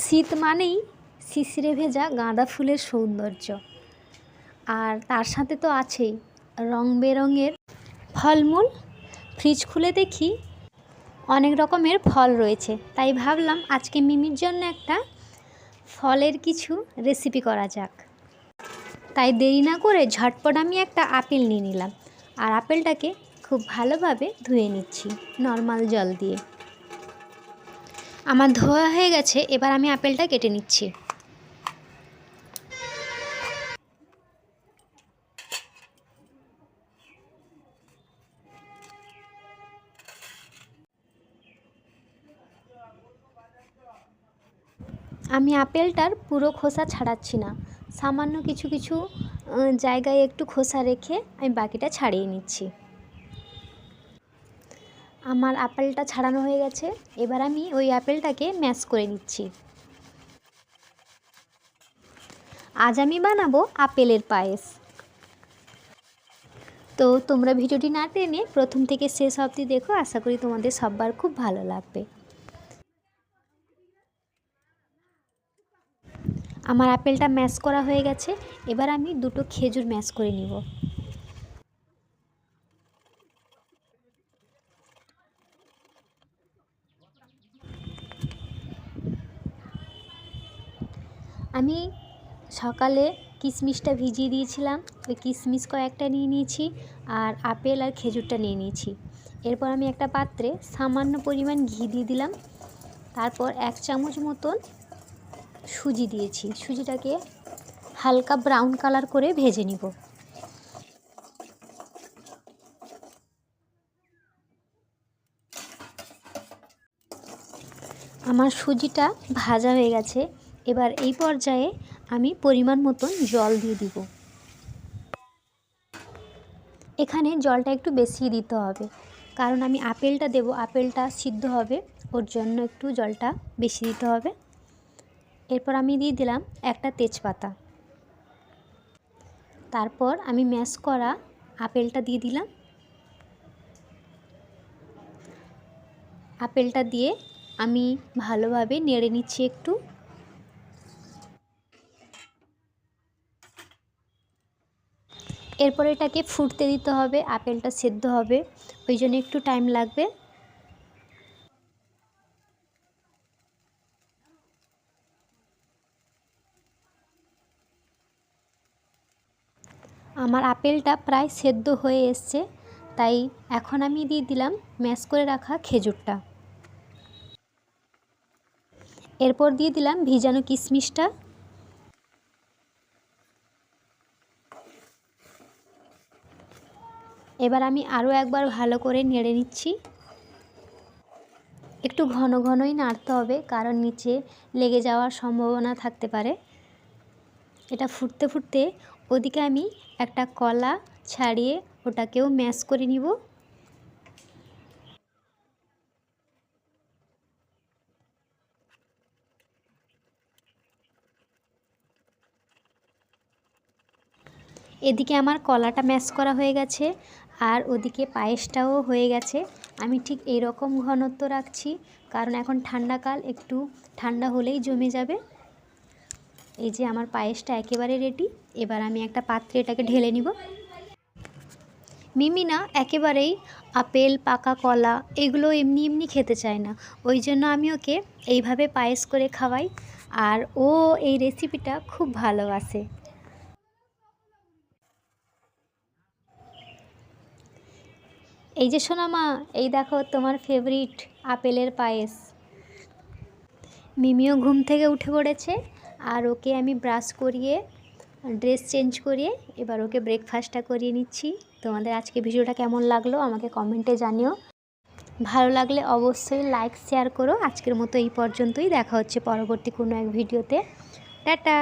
শীত মানেই শিশিরে ভেজা গাঁদা ফুলের সৌন্দর্য। আর তার সাথে তো আছেই রং বেরঙের ফলমূল। ফ্রিজ খুলে দেখি অনেক রকমের ফল রয়েছে। তাই ভাবলাম আজকে মিমির জন্য একটা ফলের কিছু রেসিপি করা যাক। তাই দেরি না করে ঝটপট আমি একটা আপেল নিয়ে নিলাম। আর আপেলটাকে খুব ভালোভাবে ধুয়ে নিচ্ছি, নর্মাল জল দিয়ে। আমার ধোয়া হয়ে গেছে, এবার আমি আপেলটা কেটে নিচ্ছি। আমি আপেলটার পুরো খোসা ছাড়াচ্ছি না। সামান্য কিছু কিছু জায়গায় একটু খোসা রেখে আমি বাকিটা ছাড়িয়ে নিচ্ছি। আমার আপেলটা ছাড়ানো হয়ে গেছে। এবার আমি ওই আপেলটাকে ম্যাশ করে নিচ্ছি। আজ আমি বানাবো আপেলের পায়েস। তো তোমরা ভিডিওটি না টেনে প্রথম থেকে শেষ অবধি দেখো, আশা করি তোমাদের সববার খুব ভালো লাগবে। আমার আপেলটা ম্যাশ করা হয়ে গেছে। এবার আমি দুটো খেজুর ম্যাশ করে নিব। আমি সকালে কিশমিশটা ভিজিয়ে দিয়েছিলাম, ওই কিশমিশ কয়েকটা নিয়ে নিয়েছি আর আপেল আর খেজুরটা নিয়ে নিয়েছি। এরপর আমি একটা পাত্রে সামান্য পরিমাণ ঘি দিয়ে দিলাম, তারপর এক চামচ মতন সুজি দিয়েছি। সুজিটাকে হালকা ব্রাউন কালার করে ভেজে নিব। আমার সুজিটা ভাজা হয়ে গেছে। এবার এই পর্যায়ে আমি পরিমাণ মতন জল দিয়ে দিব। এখানে জলটা একটু বেশি দিতে হবে। কারণ আমি আপেলটা দেব, আপেলটা সিদ্ধ হবে, ওর জন্য একটু জলটা বেশি দিতে হবে। এরপর আমি দিয়ে দিলাম একটা তেজপাতা। তারপর আমি ম্যাশ করা আপেলটা দিয়ে দিলাম। আপেলটা দিয়ে আমি ভালোভাবে নেড়ে নিচ্ছি একটু। এরপর এটাকে ফুটতে দিতে হবে, আপেলটা সেদ্ধ হবে, ওই জন্য একটু টাইম লাগবে। আমার আপেলটা প্রায় সেদ্ধ হয়ে এসছে, তাই এখন আমি দিয়ে দিলাম ম্যাশ করে রাখা খেজুরটা। এরপর দিয়ে দিলাম ভিজানো কিশমিশটা। এবার আমি আরও একবার ভালো করে নেড়ে নিচ্ছি। একটু ঘন ঘনই নাড়তে হবে, কারণ নিচে লেগে যাওয়ার সম্ভাবনা থাকতে পারে। এটা ফুটতে ফুটতে ওদিকে আমি একটা কলা ছাড়িয়ে ওটাকেও ম্যাশ করে নিব। এদিকে আমার কলাটা ম্যাশ করা হয়ে গেছে। আর ওদিকে পায়েসটাও হয়ে গেছে। আমি ঠিক এই রকম ঘনত্ব রাখছি, কারণ এখন ঠান্ডাকাল একটু ঠান্ডা হলেই জমে যাবে। এই যে আমার পায়েসটা একেবারে রেডি এবার আমি একটা পাত্রে এটাকে ঢেলে নিব। মিমি না একেবারেই আপেল, পাকা কলা, এগুলো এমনি এমনি খেতে চায় না। ওই জন্য আমি ওকে এইভাবে পায়েস করে খাওয়াই, আর ও এই রেসিপিটা খুব ভালোবাসে। এই যে সোনামা এই দেখো তোমার ফেভারিট আপেলের পায়েস। মিমিও ঘুম থেকে উঠে পড়েছে আর ওকে আমি ব্রাশ করিয়ে ড্রেস চেঞ্জ করিয়ে এবার ওকে ব্রেকফাস্টটা করিয়ে নিচ্ছি। তোমাদের আজকে ভিডিওটা কেমন লাগল আমাকে কমেন্টে জানিও। ভালো লাগলে অবশ্যই লাইক শেয়ার করো। আজকের মতো এই পর্যন্তই। দেখা হচ্ছে পরবর্তী কোনো এক ভিডিওতে। টাটা!